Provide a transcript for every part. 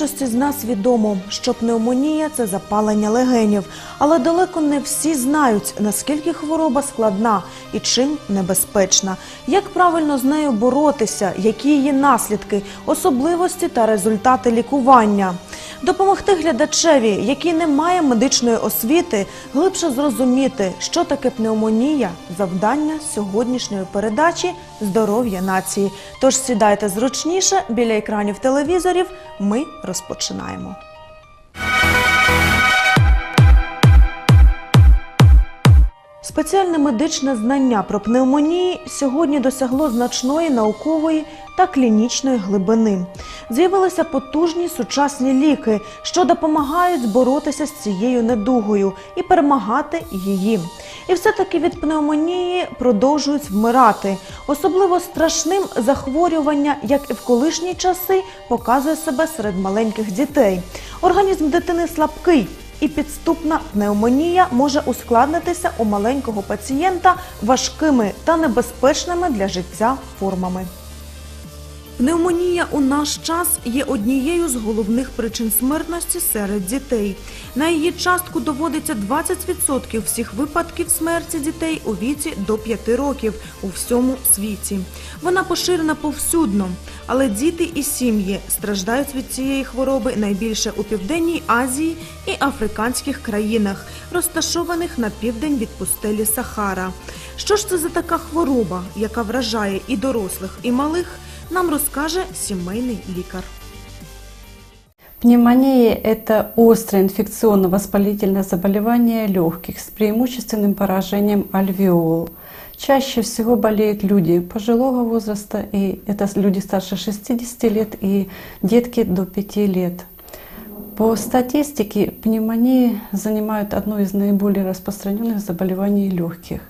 Більшості з нас відомо, що пневмонія це запалення легенів, але далеко не всі знають, наскільки хвороба складна і чим небезпечна, як правильно з нею боротися, які її наслідки, особливості та результати лікування. Допомогти глядачеві, який не має медичної освіти, глибше зрозуміти, що таке пневмонія, завдання сьогоднішньої передачі здоров'я нації. Тож сідайте зручніше біля екранів телевізорів. Ми розпочинаємо. Спеціальне медичне знання про пневмонії сьогодні досягло значної наукової та клінічної глибини. З'явилися потужні сучасні ліки, що допомагають боротися з цією недугою і перемагати її. І все-таки від пневмонії продовжують вмирати. Особливо страшним захворювання, як і в колишні часи, показує себе серед маленьких дітей. Організм дитини слабкий. І підступна пневмонія може ускладнитися у маленького пацієнта важкими та небезпечними для життя формами. Пневмонія у наш час є однією з головних причин смертності серед дітей. На її частку доводиться 20% всіх випадків смерті дітей у віці до 5 років у всьому світі. Вона поширена повсюдно, але діти і сім'ї страждають від цієї хвороби найбільше у Південній Азії і африканських країнах, розташованих на південь від пустелі Сахара. Що ж це за така хвороба, яка вражає і дорослих, і малих? Нам розкаже сімейний лікар. Пневмония – это острое инфекционно-воспалительное заболевание легких с преимущественным поражением альвеол. Чаще всего болеют люди пожилого возраста, и это люди старше 60 лет и детки до 5 лет. По статистике пневмонии занимают одно из наиболее распространенных заболеваний легких.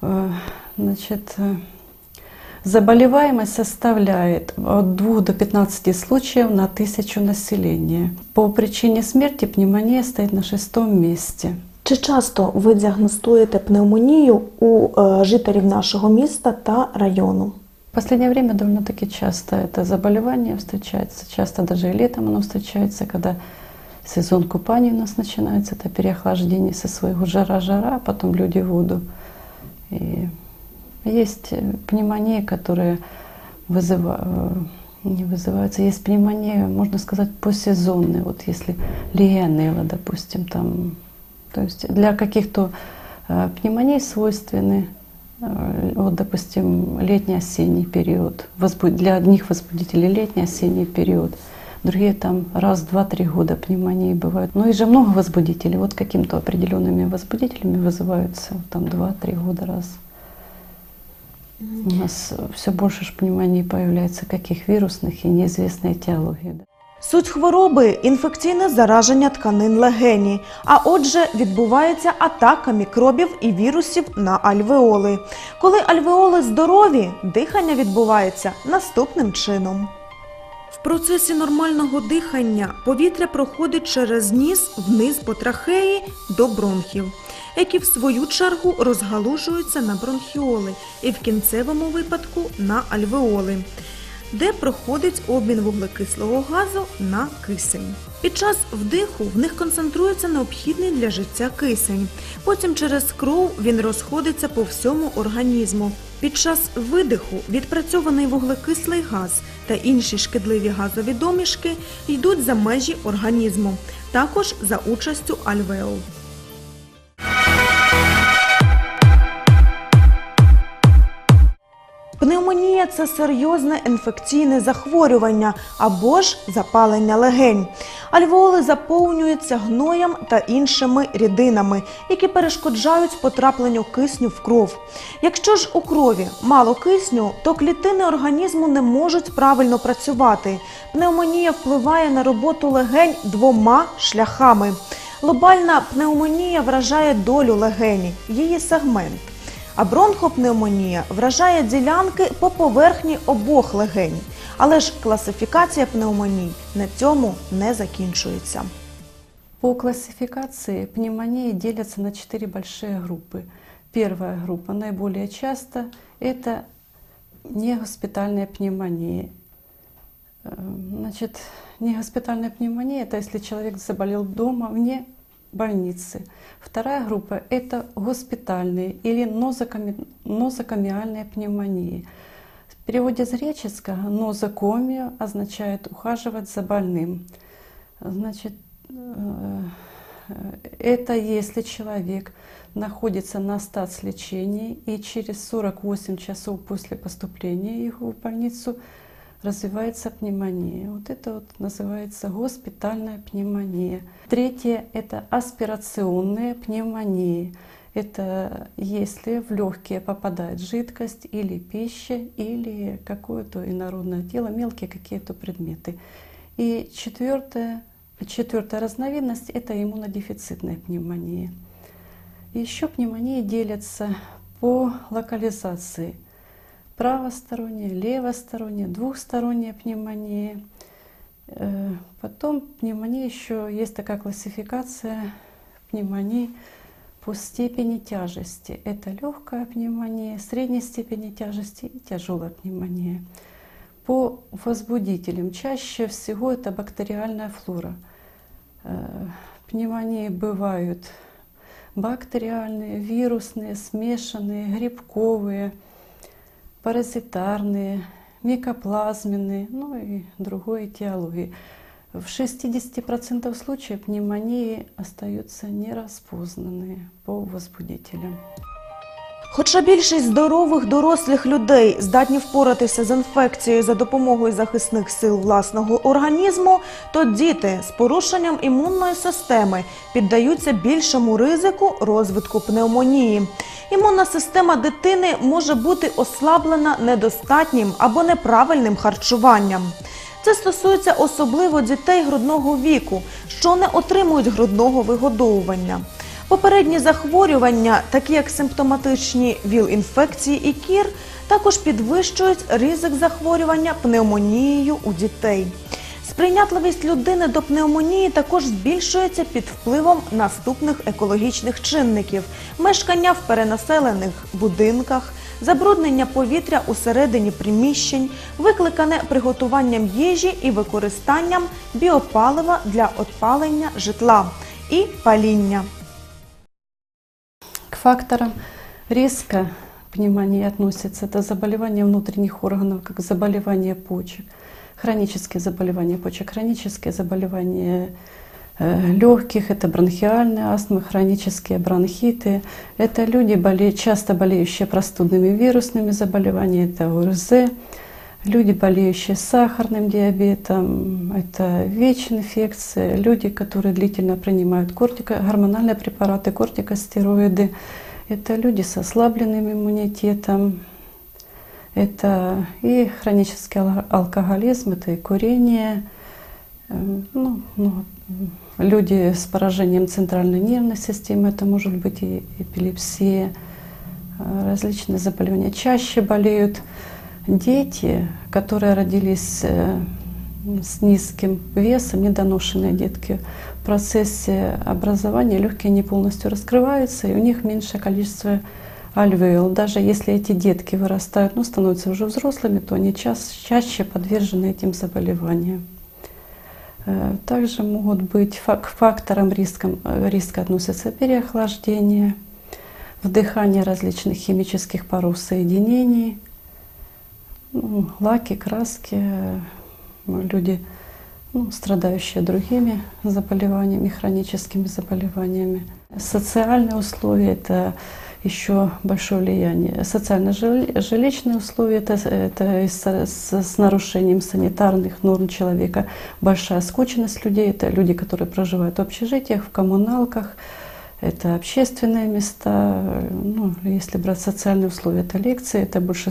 Э, Значит, э, Заболеваемость составляет от 2 до 15 случаев на тысячу населения. По причине смерти пневмония стоит на шестом месте. Чи часто ви діагностуєте пневмонію у е, жителів нашого міста та району? В последнее время довольно-таки часто это заболевание встречается. Часто даже и летом оно встречается, когда сезон купаний у нас начинается, это переохлаждение со своего жара-жара, а потом люди в воду. И есть э, пневмонии, которые вызыва- э, не вызываются. Есть пневмония, можно сказать, посезонная. Вот если легионелла, допустим, там. То есть для каких-то э, пневмоний свойственны, вот, допустим, летний-осенний период. Для одних возбудителей летний-осенний период. Другие там раз, два, три года пневмонии бывают. Ну и же много возбудителей. Вот каким-то определенными возбудителями вызываются там два-три года раз. У нас все больше ж пневмоний появляется, каких вирусных и неизвестной этиологии. да. Суть хвороби інфекційне зараження тканин легені, а отже, відбувається атака мікробів і вірусів на альвеоли. Коли альвеоли здорові, дихання відбувається наступним чином. В процесі нормального дихання повітря проходить через ніс вниз по трахеї до бронхів, які в свою чергу розгалужуються на бронхіоли і в кінцевому випадку на альвеоли де проходить обмін вуглекислого газу на кисень. Під час вдиху в них концентрується необхідний для життя кисень. Потім через кров він розходиться по всьому організму. Під час видиху відпрацьований вуглекислий газ та інші шкідливі газові домішки йдуть за межі організму, також за участю альвеол. Це серйозне інфекційне захворювання або ж запалення легень. Альвеоли заповнюються гноєм та іншими рідинами, які перешкоджають потрапленню кисню в кров. Якщо ж у крові мало кисню, то клітини організму не можуть правильно працювати. Пневмонія впливає на роботу легень двома шляхами. Глобальна пневмонія вражає долю легені, її сегмент. А бронхопневмонія вражає ділянки по поверхні обох легень. Але ж класифікація пневмоній на цьому не закінчується. По классификации пневмонии делятся на четыре большие группы. Первая группа, наиболее часто, это негоспитальная пневмония. Э, Значит, негоспитальная пневмония – это если человек заболел дома, вне больницы. Вторая группа – это госпитальные или нозокоми- нозокомиальные пневмонии. В переводе с греческого «нозокомия» означает «ухаживать за больным». Значит, э, это если человек находится на статс-лечении и через 48 часов после поступления его в больницу развивается пневмония. Вот это вот называется госпитальная пневмония. Третье – это аспирационные пневмонии. Это если в легкие попадает жидкость или пища, или какое-то инородное тело, мелкие какие-то предметы. И четвертое, четвертая разновидность – это иммунодефицитная пневмония. Еще пневмонии делятся по локализации. Правосторонняя, левосторонняя, двухсторонняя пневмония. Э, Потом пневмония еще есть такая классификация пневмонии по степени тяжести. Это легкая пневмония, средней степени тяжести и тяжелая пневмония. По возбудителям чаще всего это бактериальная флора. Э, Пневмонии бывают бактериальные, вирусные, смешанные, грибковые, паразитарные, микоплазменные, ну и другой этиологии. В 60% случаев пневмонии остаются нераспознанные по возбудителям. Хоча більшість здорових дорослих людей здатні впоратися з інфекцією за допомогою захисних сил власного організму, то діти з порушенням імунної системи піддаються більшому ризику розвитку пневмонії. Імунна система дитини може бути ослаблена недостатнім або неправильним харчуванням. Це стосується особливо дітей грудного віку, що не отримують грудного вигодовування. Попередні захворювання, такі як симптоматичні ВІЛ-інфекції і кір, також підвищують ризик захворювання пневмонією у дітей. Сприйнятливість людини до пневмонії також збільшується під впливом наступних екологічних чинників: мешкання в перенаселених будинках, забруднення повітря усередині приміщень, викликане приготуванням їжі і використанням біопалива для опалення житла і паління К факторам риска пневмонии относятся это заболевания внутренних органов, как заболевания почек, хронические заболевания почек, хронические заболевания легких, это бронхиальная астма, хронические бронхиты. Это люди, боле- часто болеющие простудными вирусными заболеваниями, это ОРЗ. Люди, болеющие сахарным диабетом, это ВИЧ-инфекция. Люди, которые длительно принимают кортико, гормональные препараты, кортикостероиды. Это люди с ослабленным иммунитетом. Это и хронический ал- алкоголизм, это и курение. Эм, Ну, ну, люди с поражением центральной нервной системы, это может быть и эпилепсия, э, различные заболевания. Чаще болеют дети, которые родились э, с низким весом, недоношенные детки. В процессе образования легкие не полностью раскрываются, и у них меньшее количество альвеол. Даже если эти детки вырастают, ну, становятся уже взрослыми, то они час- чаще подвержены этим заболеваниям. Э, Также могут быть к факторам риска, риска относятся переохлаждение, вдыхание различных химических паров соединений, ну, лаки, краски, люди, ну, страдающие другими заболеваниями, хроническими заболеваниями. Социальные условия – это еще большое влияние. Социально-жилищные условия – это, это с, с- с нарушением санитарных норм человека. Большая скученность людей – это люди, которые проживают в общежитиях, в коммуналках, это общественные места. Ну, если брать социальные условия, это лекции, это больше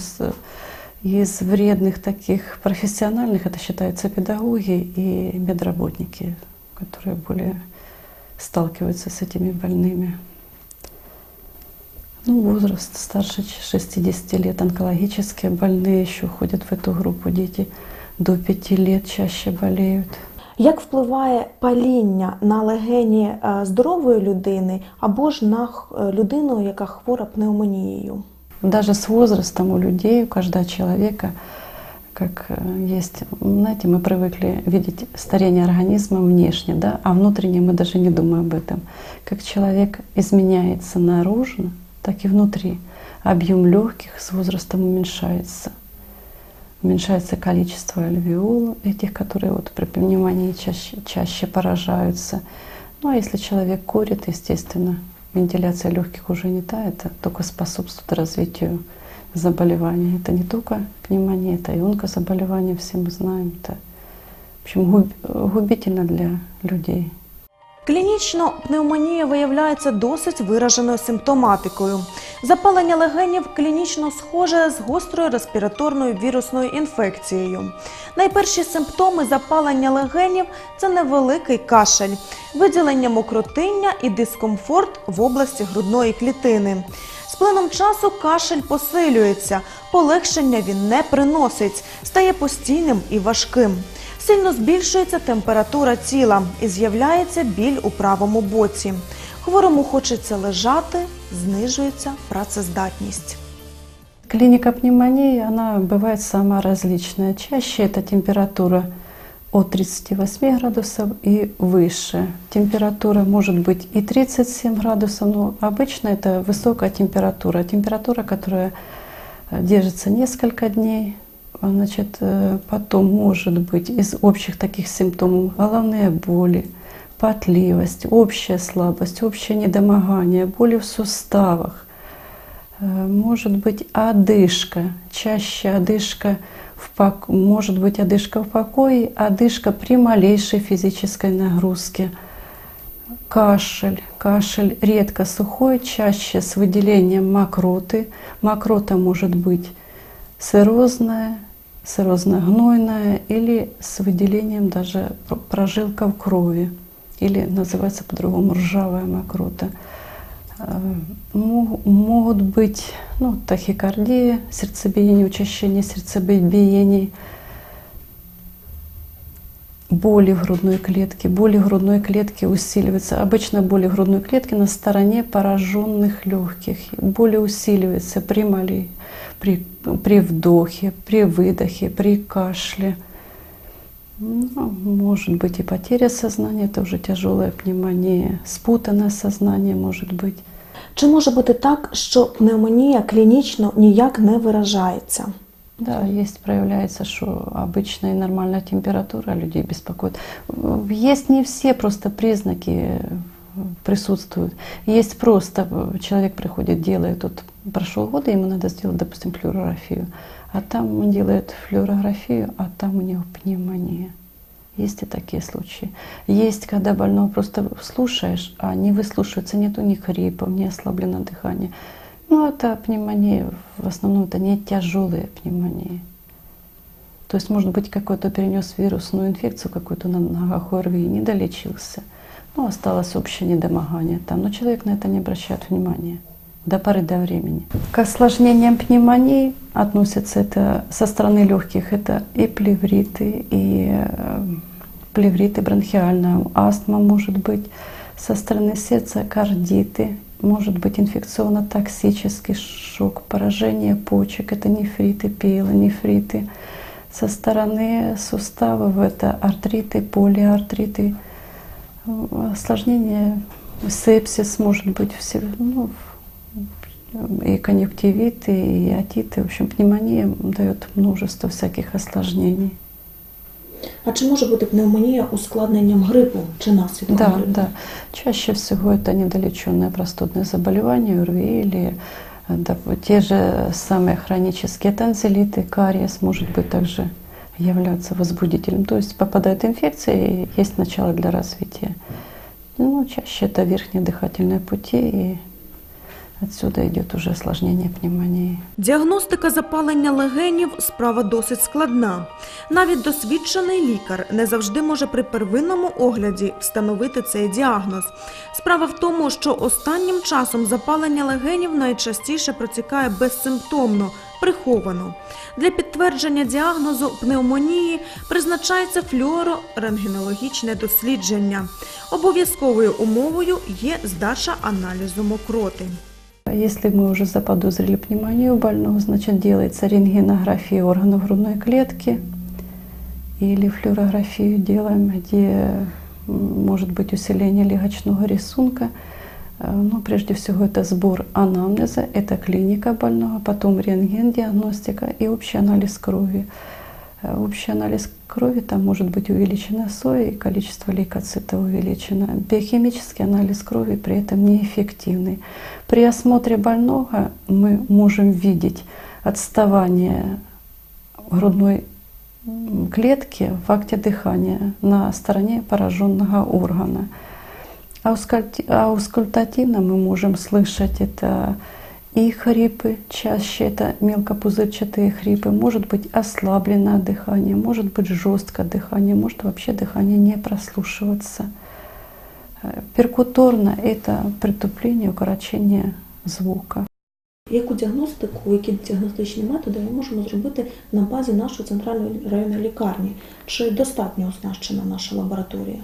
из вредных таких профессиональных, это считаются педагоги и медработники, которые более сталкиваются с этими больными. Ну, возраст старше 60 лет, онкологические больные еще ходят в эту группу. Дети до 5 лет чаще болеют. Як впливає паління на легені е, здорової людини або ж на х- е, людину, яка хвора пневмонією? Даже с возрастом у людей, у каждого человека как э, есть, знаете, мы привыкли видеть старение организма внешне, да, а внутренне мы даже не думаем об этом. Как человек изменяется наружно, так и внутри. Объем легких с возрастом уменьшается. Уменьшается количество альвеол, этих, которые вот при пневмонии чаще, чаще поражаются. Ну а если человек курит, естественно, вентиляция легких уже не та, это только способствует развитию заболеваний. Это не только пневмония, это и онкозаболевания, все мы знаем. Это, в общем, губ- губительно для людей. Клінічно пневмонія виявляється досить вираженою симптоматикою. Запалення легенів клінічно схоже з гострою респіраторною вірусною інфекцією. Найперші симптоми запалення легенів це невеликий кашель, виділення мокротиння і дискомфорт в області грудної клітини. З плином часу кашель посилюється, полегшення він не приносить, стає постійним і важким. Сильно збільшується температура тіла і з'являється біль у правому боці. Хворому хочеться лежати, знижується працездатність. Клиника пневмонии, она бывает сама различная. Чаще это температура от 38 градусов и выше. Температура может быть и 37 градусов, но обычно это высокая температура. Температура, которая э, держится несколько дней. А, Значит, э, потом может быть из общих таких симптомов головные боли, потливость, общая слабость, общее недомогание, боли в суставах, Э, Может быть одышка, чаще одышка, в пок... может быть одышка в покое, одышка при малейшей физической нагрузке. Кашель, кашель редко сухой, чаще с выделением мокроты. Мокрота может быть сырозная, Сырозно-гнойная или с выделением даже пр- прожилков крови, или называется по-другому ржавая мокрота. Э, мо- Могут быть ну, тахикардия, сердцебиение, учащение сердцебиений, боли в грудной клетке. Боли в грудной клетке усиливаются. Обычно боли в грудной клетке на стороне пораженных легких. Боли усиливаются при, мали- при, при вдохе, при выдохе, при кашле. Ну, может быть и потеря сознания, это уже тяжелая пневмония, спутанное сознание может быть. Чи може бути так, що пневмонія клінічно ніяк не виражається? Да, есть, проявляется, что обычная и нормальная температура людей беспокоит. Э, Есть не все просто признаки э, присутствуют. Есть просто человек приходит, делает, вот прошел год, и ему надо сделать, допустим, флюорографию. А там он делает флюорографию, а там у него пневмония. Есть и такие случаи. Есть, когда больного просто слушаешь, а не выслушивается, нету ни хрипов, ни ослаблено дыхание. Ну, это пневмония, в основном это не тяжелые пневмонии. То есть, может быть, какой-то перенес вирусную инфекцию какую-то на ногах ОРВИ, не долечился. Ну, осталось общее недомогание там. Но человек на это не обращает внимания до поры до времени. К осложнениям пневмонии относятся это со стороны легких, это и плевриты, и э, плевриты бронхиальная астма может быть, со стороны сердца кардиты, может быть инфекционно-токсический шок, поражение почек, это нефриты, пиелонефриты. Со стороны суставов это артриты, полиартриты, осложнение, сепсис может быть, все, ну, и конъюнктивиты, и отиты. В общем, пневмония дает множество всяких осложнений. А чи може бути пневмонія ускладненням грипу чи наслідком Да, грипу? да. Чаще всего это недолеченное простудное заболевание, ОРВИ или э, да, те же самые хронические танзелиты, кариес может быть также являться возбудителем. То есть попадает инфекция и есть начало для развития. Ну, чаще это верхние дыхательные пути и отсюда идет уже осложнение пневмонии. Діагностика запалення легенів справа досить складна. Навіть досвідчений лікар не завжди може при первинному огляді встановити цей діагноз. Справа в тому, що останнім часом запалення легенів найчастіше протікає безсимптомно, приховано. Для підтвердження діагнозу пневмонії призначається флюорорентгенологічне дослідження. Обов'язковою умовою є здача аналізу мокроти. Если мы уже заподозрили пневмонию больного, значит делается рентгенография органов грудной клетки или флюорографию делаем, где может быть усиление легочного рисунка. Э, Но прежде всего это сбор анамнеза, это клиника больного, потом рентген, диагностика и общий анализ крови. Э, Общий анализ крови, там может быть увеличена соя и количество лейкоцитов увеличено. Биохимический анализ крови при этом неэффективный. При осмотре больного мы можем видеть отставание грудной клетки в акте дыхания на стороне пораженного органа. Аускальти- Аускультативно мы можем слышать это и хрипы, чаще это мелкопузырчатые хрипы, может быть ослабленное дыхание, может быть жесткое дыхание, может вообще дыхание не прослушиваться. Э, Перкуторно это притупление, укорочение звука. Яку діагностику, які діагностичні методи ми можемо зробити на базі нашої центральної районної лікарні? Чи достатньо оснащена наша лабораторія?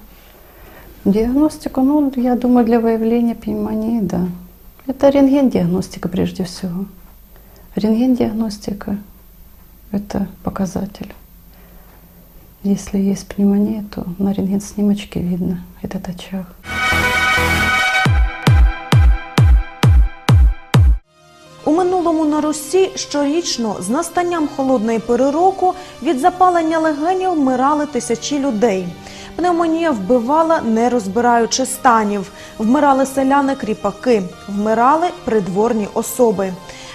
Диагностику, ну, я думаю, для выявления пневмонии, да. Это рентген-диагностика прежде всего. Рентген-диагностика – это показатель. Если есть пневмония, то на рентген-снимочке видно этот очаг. У минулому на Русі щорічно з настанням холодної пори року від запалення легенів вмирали тисячі людей. Пневмонія вбивала, не розбираючи станів. Вмирали селяни-кріпаки, вмирали придворні особи.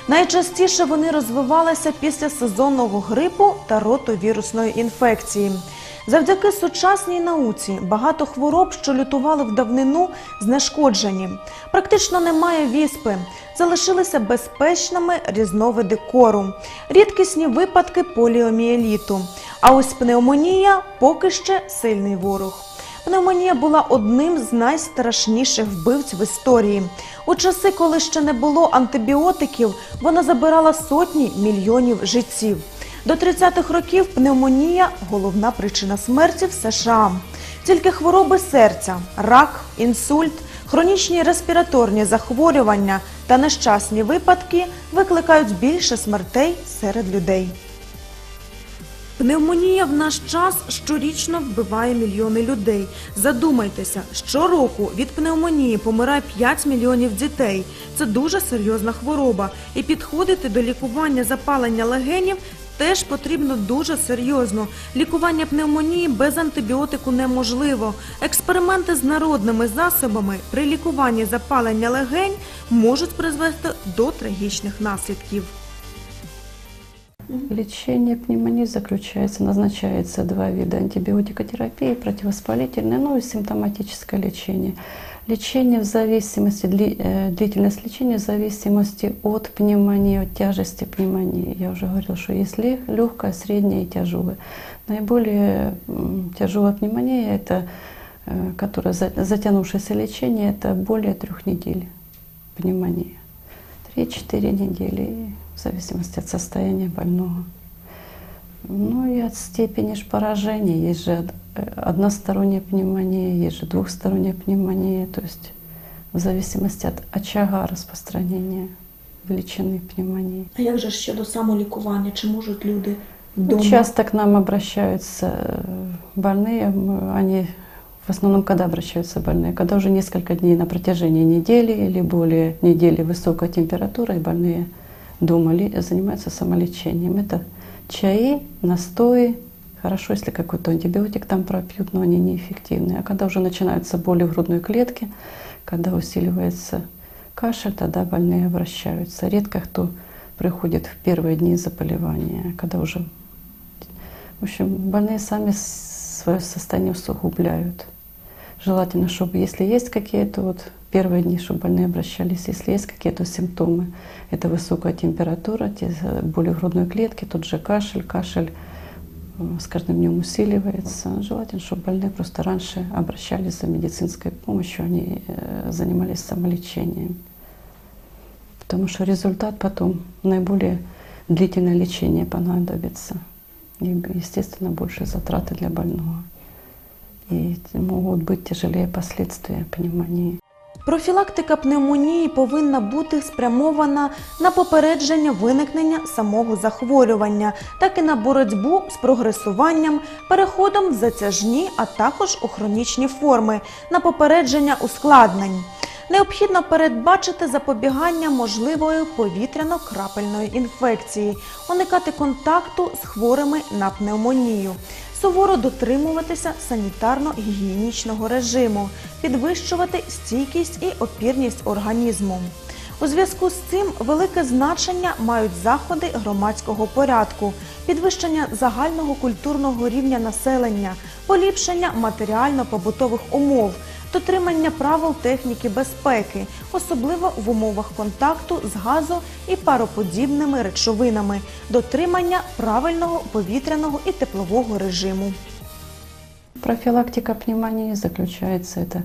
Найчастіше вони розвивалися після сезонного грипу та ротовірусної інфекції. Завдяки сучасній науці багато хвороб, що лютували в давнину, знешкоджені. Практично немає віспи. Залишилися безпечними різновиди кору, рідкісні випадки поліомієліту. А ось пневмонія поки ще сильний ворог. Пневмонія була одним з найстрашніших вбивць в історії. У часи, коли ще не було антибіотиків, вона забирала сотні мільйонів життів. До 30-х років пневмонія головна причина смерті в США. Тільки хвороби серця, рак, інсульт, хронічні респіраторні захворювання та нещасні випадки викликають більше смертей серед людей. Пневмонія в наш час щорічно вбиває мільйони людей. Задумайтеся, щороку від пневмонії помирає 5 мільйонів дітей. Це дуже серйозна хвороба, і підходити до лікування запалення легенів теж потрібно дуже серйозно. Лікування пневмонії без антибіотику неможливо. Експерименти з народними засобами при лікуванні запалення легень можуть призвести до трагічних наслідків. Лечение пневмонии заключается, назначается два вида антибиотикотерапии, противовоспалительное, ну и симптоматическое лечение. Лечение в зависимости, дли- э, длительность лечения в зависимости от пневмонии, от тяжести пневмонии. Я уже говорила, что есть легкая, средняя и тяжелая. Наиболее тяжелая пневмония, это, э, которая за- затянувшееся лечение, это более трех недель пневмония. 3-4 недели, в зависимости от состояния больного. Ну и от степени ж поражения. Есть же э, односторонняя пневмония, есть же двухсторонняя пневмония. То есть в зависимости от очага распространения величины пневмонии. А як же щодо самолікування? Чи можуть люди Ну, вдома? Часто к нам обращаются э, больные, они в основном когда обращаются больные, когда уже несколько дней на протяжении недели или более недели высокая температура, и больные дома ли- занимаются самолечением. Это чаи, настои, хорошо, если какой-то антибиотик там пропьют, но они неэффективные. А когда уже начинаются боли в грудной клетке, когда усиливается кашель, тогда больные обращаются. Редко кто приходит в первые дни заболевания, когда уже в общем, больные сами свое состояние усугубляют. Желательно, чтобы если есть какие-то вот первые дни, чтобы больные обращались, если есть какие-то симптомы, это высокая температура, те боли в грудной клетке, тот же кашель, кашель э, с каждым днем усиливается. Желательно, чтобы больные просто раньше обращались за медицинской помощью, они э, занимались самолечением. Потому что результат потом наиболее длительное лечение понадобится. И, естественно, больше затраты для больного. И могут быть тяжелее последствия пневмонии. Профілактика пневмонії повинна бути спрямована на попередження виникнення самого захворювання, так і на боротьбу з прогресуванням, переходом в затяжні, а також у хронічні форми, на попередження ускладнень. Необхідно передбачити запобігання можливої повітряно-крапельної інфекції, уникати контакту з хворими на пневмонію, суворо дотримуватися санітарно-гігієнічного режиму, підвищувати стійкість і опірність організму. У зв'язку з цим велике значення мають заходи громадського порядку, підвищення загального культурного рівня населення, поліпшення матеріально-побутових умов, дотримання правил техніки безпеки, особливо в умовах контакту з газо- і пароподібними речовинами, дотримання правильного повітряного і теплового режиму. Профилактика пневмонии заключается это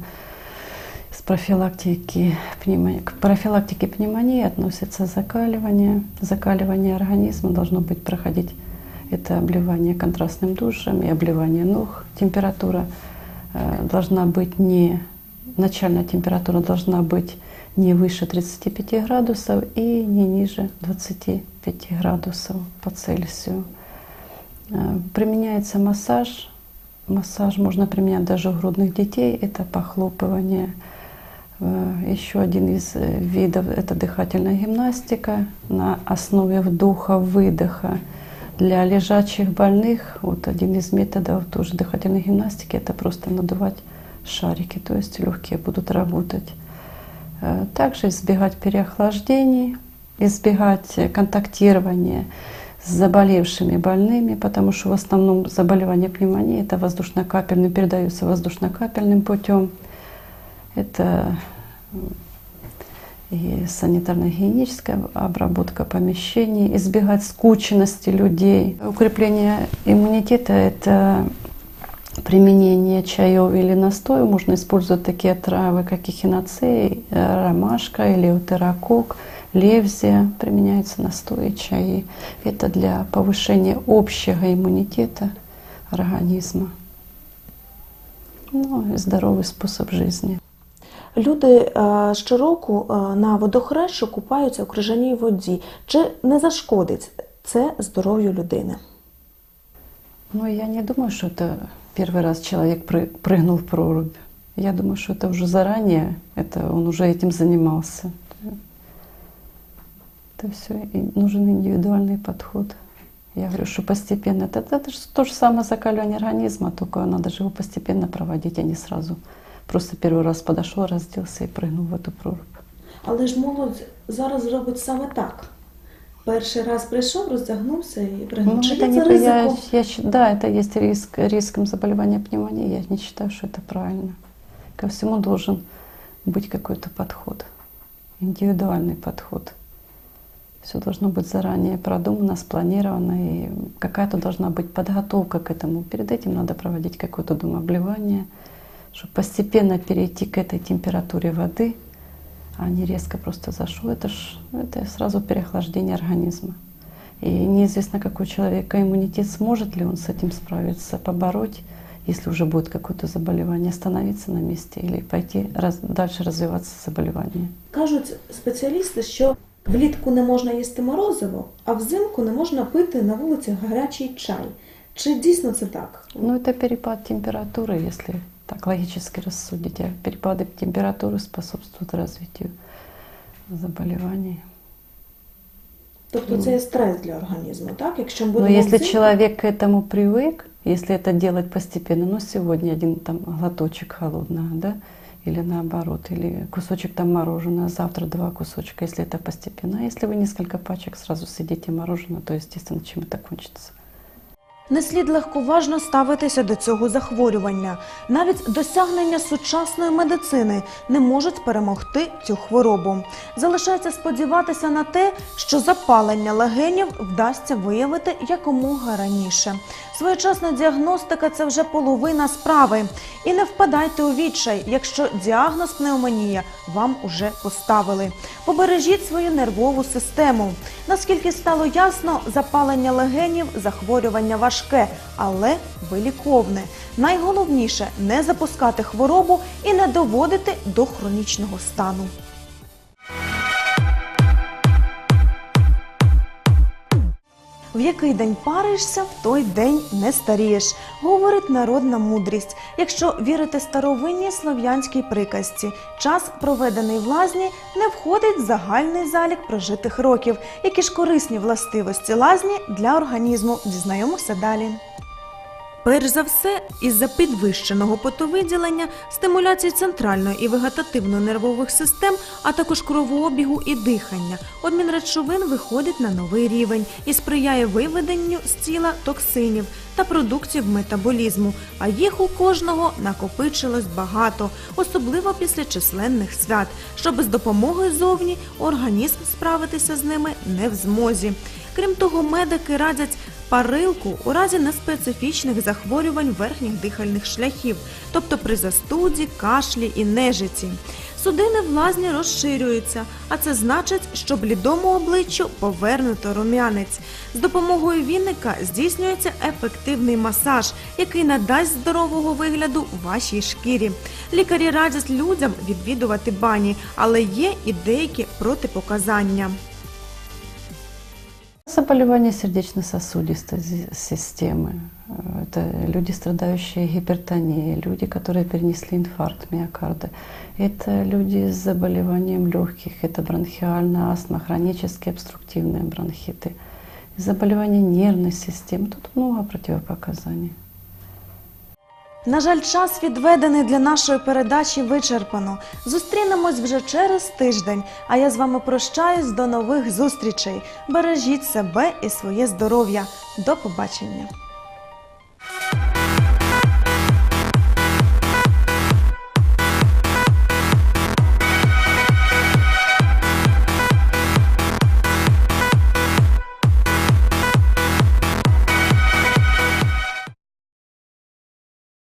с профилактики пневмонии. К профилактике пневмонии относится закаливание. Закаливание организма должно быть проходить это обливание контрастным душем и обливание ног. Температура э, должна быть не начальная температура должна быть не выше 35 градусов и не ниже 25 градусов по Цельсию. Э, Применяется массаж. Массаж можно применять даже у грудных детей. Это похлопывание. Э, Еще один из э, видов – это дыхательная гимнастика на основе вдоха-выдоха. Для лежачих больных вот один из методов тоже дыхательной гимнастики – это просто надувать шарики, то есть легкие будут работать. Э, Также избегать переохлаждений, избегать контактирования с заболевшими больными, потому что в основном заболевание пневмонии это воздушно-капельным, передается воздушно-капельным путем. Это и санитарно-гигиеническая обработка помещений, избегать скученности людей. Укрепление иммунитета – это применение чаев или настоя. Можно использовать такие травы, как эхиноцей, э, ромашка или утерокок, левзия. Применяются настои, чаи. Это для повышения общего иммунитета организма. Ну, здоровый способ жизни. Люди е, щороку е, на водохрещу купаються у крижаній воді. Чи не зашкодить це здоров'ю людини? Ну, я не думаю, что это первый раз человек пры- прыгнул в прорубь. Я думаю, что это уже заранее, это он уже этим занимался. Это все, и нужен индивидуальный подход. Я говорю, что постепенно. Это, это же то же самое закаливание организма, только надо же его постепенно проводить, а не сразу. Просто первый раз подошел, разделся и прыгнул в эту прорубь. Але ж молодь зараз робить саме так. Перший раз прийшов, роздягнувся і пригнув. Ну, Чи это не, я, я да, это есть риск, риском заболевания пневмонией. Я не считаю, что это правильно. Ко всему должен быть какой-то подход, индивидуальный подход. Все должно быть заранее продумано, спланировано, и какая-то должна быть подготовка к этому. Перед этим надо проводить какое-то домообливание, чтобы постепенно перейти к этой температуре воды, а не резко просто зашел. Это, ж, это сразу переохлаждение организма. И неизвестно, какой у человека иммунитет, сможет ли он с этим справиться, побороть, если уже будет какое-то заболевание, остановиться на месте или пойти раз- дальше развиваться заболевание. Кажуть спеціалісти, що влітку не можна їсти морозиво, а взимку не можна пити на вулиці гарячий чай. Чи дійсно це так? Ну, это перепад температуры, если так логически рассудить. А перепады температуры способствуют развитию заболеваний. Тобто це є стрес для організму, так? Якщо ми Но будемо если взимку- человек к этому привык, если это делать постепенно, ну сегодня один там глоточек холодного, да, или наоборот, или кусочек там мороженого, завтра два кусочка, если это постепенно. А если вы несколько пачек сразу съедите мороженое, то естественно чем это кончится. Не слід легковажно ставитися до цього захворювання. Навіть досягнення сучасної медицини не можуть перемогти цю хворобу. Залишається сподіватися на те, що запалення легенів вдасться виявити якомога раніше. Своєчасна діагностика це вже половина справи. І не впадайте у відчай, якщо діагноз пневмонія вам уже поставили. Побережіть свою нервову систему. Наскільки стало ясно, запалення легенів, захворювання важке але виліковне. Найголовніше не запускати хворобу і не доводити до хронічного стану. В який день паришся, в той день не старієш, говорить народна мудрість. Якщо вірити старовинній слов'янській приказці, час, проведений в лазні, не входить в загальний залік прожитих років. Які ж корисні властивості лазні для організму, дізнаємося далі. Перш за все, із-за підвищеного потовиділення, стимуляції центральної і вегетативно-нервових систем, а також кровообігу і дихання, обмін речовин виходить на новий рівень і сприяє виведенню з тіла токсинів та продуктів метаболізму. А їх у кожного накопичилось багато, особливо після численних свят, що без допомоги зовні організм справитися з ними не в змозі. Крім того, медики радять парилку у разі неспецифічних захворювань верхніх дихальних шляхів, тобто при застуді, кашлі і нежиті. Судини в лазні розширюються, а це значить, що блідому обличчю повернуто рум'янець. З допомогою віника здійснюється ефективний масаж, який надасть здорового вигляду вашій шкірі. Лікарі радять людям відвідувати бані, але є і деякі протипоказання. Заболевания сердечно-сосудистой зи- системы. Э, Это люди, страдающие гипертонией, люди, которые перенесли инфаркт миокарда. Это люди с заболеванием легких, это бронхиальная астма, хронические обструктивные бронхиты. Заболевания нервной системы. Тут много противопоказаний. На жаль, час відведений для нашої передачі вичерпано. Зустрінемось вже через тиждень. А я з вами прощаюсь до нових зустрічей. Бережіть себе і своє здоров'я. До побачення.